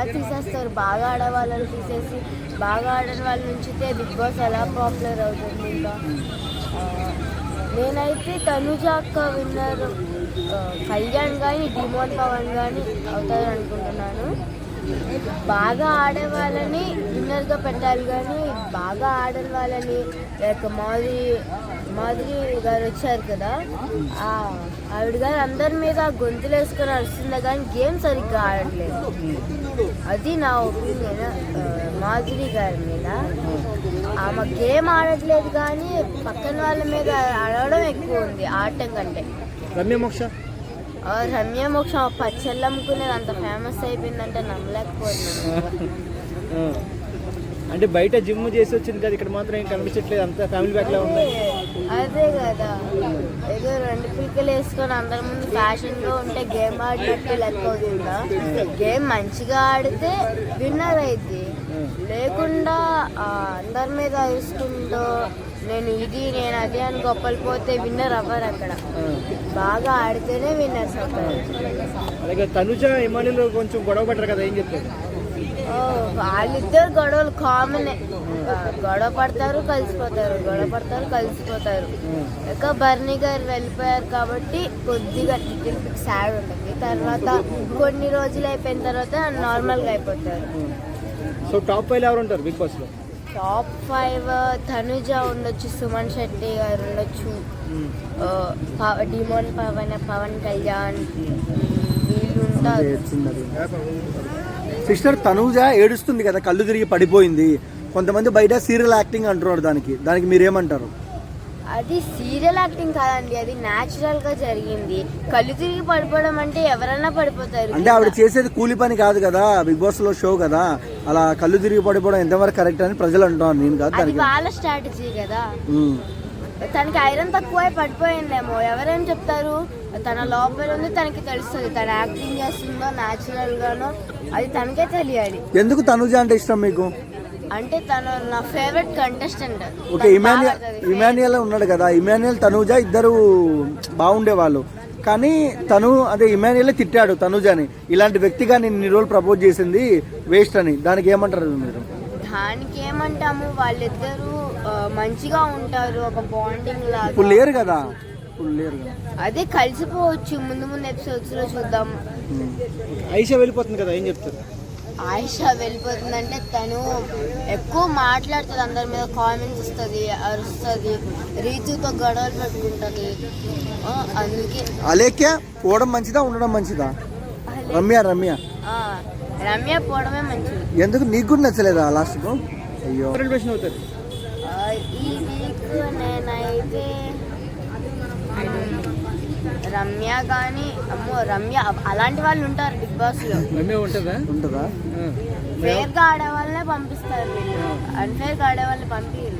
ఎలా తీసేస్తారు? బాగా ఆడవాళ్ళని తీసేసి బాగా ఆడని వాళ్ళ ఉంచితే బిగ్ బాస్ ఎలా పాపులర్ అవుతుంది ఇంకా? నేనైతే తనుజ అక్క విన్నర్ కళ్యాణ్ కానీ డిమోన్ పవన్ కానీ అవుతారు అనుకుంటున్నాను. బాగా ఆడే వాళ్ళని విన్నర్గా పెట్టాలి కానీ బాగా ఆడని వాళ్ళని లైక్ మాది మాధురి గారు వచ్చారు కదా? ఆవిడ గారు అందరి మీద గొంతులు వేసుకొని అరుస్తుంది కానీ గేమ్ సరిగ్గా ఆడట్లేదు. అది నా ఒపీనియన్ మాధురి గారి మీద. ఆమె గేమ్ ఆడట్లేదు కానీ పక్కన వాళ్ళ మీద అడగడం ఎక్కువ ఉంది ఆడటం కంటే. రమ్య మోక్ష? ఆ రమ్య మోక్ష పచ్చళ్ళు అమ్ముకునేది అంత ఫేమస్ అయిపోయిందంటే నమ్మలేకపోతున్నాను. అంటే బయట జిమ్ చేసి వచ్చింది కదా ఇక్కడ మాత్రం ఏం కనిపించట్లేదు. అంతా ఫ్యామిలీ బ్యాక్ లా ఉంది. అదే కదా. ఏదో రెండు పిక్కలు వేసుకొని అందరి ముందు ఫ్యాషన్లో ఉంటే గేమ్ ఆడినట్టు లెక్క అవుతుందా గేమ్ మంచిగా ఆడితే విన్నర్ అయింది లేకుండా అందరి మీద అరుస్తుందో నేను ఇది నేను అది అని గొప్పలు పోతే విన్నర్ అవ్వరు అక్కడ. బాగా ఆడితేనే విన్నర్స్ అవుతారు. అలాగే తనుజ ఇమానులు కొంచెం గొడవ పడ్డారు కదా ఏం చెప్తారు వాళ్ళిద్దరు గొడవలు కామనే గొడవ పడతారు కలిసిపోతారు. గొడవ పడతారు కలిసిపోతారు. ఇంకా బర్నీ గారు వెళ్ళిపోయారు కాబట్టి కొద్దిగా సాడ్ ఉంటుంది. తర్వాత కొన్ని రోజులు అయిపోయిన తర్వాత నార్మల్గా అయిపోతారు. సో టాప్ ఫైవ్ ఎవరు ఉంటారు బిగ్ బాస్లో టాప్ ఫైవ్ తనుజ ఉండొచ్చు సుమన్ శెట్టి గారు ఉండొచ్చు. డిమోన్ పవన్ పవన్ కళ్యాణ్ వీళ్ళు ఉంటారు. సిస్టర్ తనూజ ఏడుస్తుంది కదా కళ్ళు తిరిగి పడిపోయింది. కొంతమంది బయట సీరియల్ యాక్టింగ్ అంటున్నారు దానికి. దానికి మీరేమంటారు? అది సీరియల్ యాక్టింగ్ కాదండి అది న్యాచురల్గా జరిగింది. కళ్ళు తిరిగి పడిపోవడం అంటే ఎవరైనా పడిపోతారు అంటే ఆవిడ చేసేది కూలి పని కాదు కదా బిగ్ బాస్లో షో కదా. అలా కళ్ళు తిరిగి పడిపోవడం ఎంతవరకు కరెక్ట్ అని ప్రజలు అంటున్నారు. నేను కాదు అది దానికి. వాళ్ళ స్ట్రాటజీ కదా. ఉమ్. తనకి ఐరన్ తక్కువ పడిపోయిందేమో ఎవరేం చెప్తారు? తన లోపల ఉంది తనకి తెలుస్తుంది తన యాక్టింగ్ చేస్తుందో న్యాచురల్ గానో అది తనకే తెలియాలి. ఎందుకు తనూజ అంటే ఇష్టం మీకు? అంటే తను నా favourite contestant okay Emmanuel Emmanuel ఉన్నాడు కదా ఇమాన్యుయల్ తనూజ ఇద్దరు బాగుండేవాళ్ళు. కానీ తను అదే ఇమాన్యుయల్ తిట్టాడు తనూజని. ఇలాంటి వ్యక్తిగా నేను ఇన్ని రోజులు ప్రపోజ్ చేసింది వేస్ట్ అని. దానికి ఏమంటారు మీరు? దానికి ఏమంటాము? వాళ్ళిద్దరూ మంచిగా ఉంటారు ఒక బాండింగ్ లాగా. ఇప్పుడు లేరు కదా. ఇప్పుడు లేరు కదా. అదే కలిసిపోవచ్చు. ముందు ముందు ఎపిసోడ్స్లో చూద్దాం. ఐషా వెళ్ళిపోతుంది కదా ఏం చెప్తారు? ఆయిషా వెళ్ళిపోతుందంటే తను ఎక్కువ మాట్లాడుతుంది అందరి మీద కామెంట్స్ ఇస్తుంది అరుస్తుంది రీతుతో గొడవలు పెట్టుకుంటుంది. అందుకే. అలేఖ్య పోవడం మంచిదా ఉండడం మంచిదా? రమ్య రమ్య. ఆ, రమ్య పోవడమే మంచిది. ఎందుకు? నీకు కూడా నచ్చలేదా లాస్ట్కు అయ్యో. ఈ వీక్ నేనైతే రమ్య కానీ అమ్మో రమ్య అలాంటి వాళ్ళు ఉంటారు బిగ్ బాస్లో. రమ్య ఉంటుందా? ఉంటుందా. ఫేర్గా ఆడే వాళ్ళనే పంపిస్తారు వీళ్ళు. అన్ఫేర్గా ఆడే వాళ్ళని పంపించారు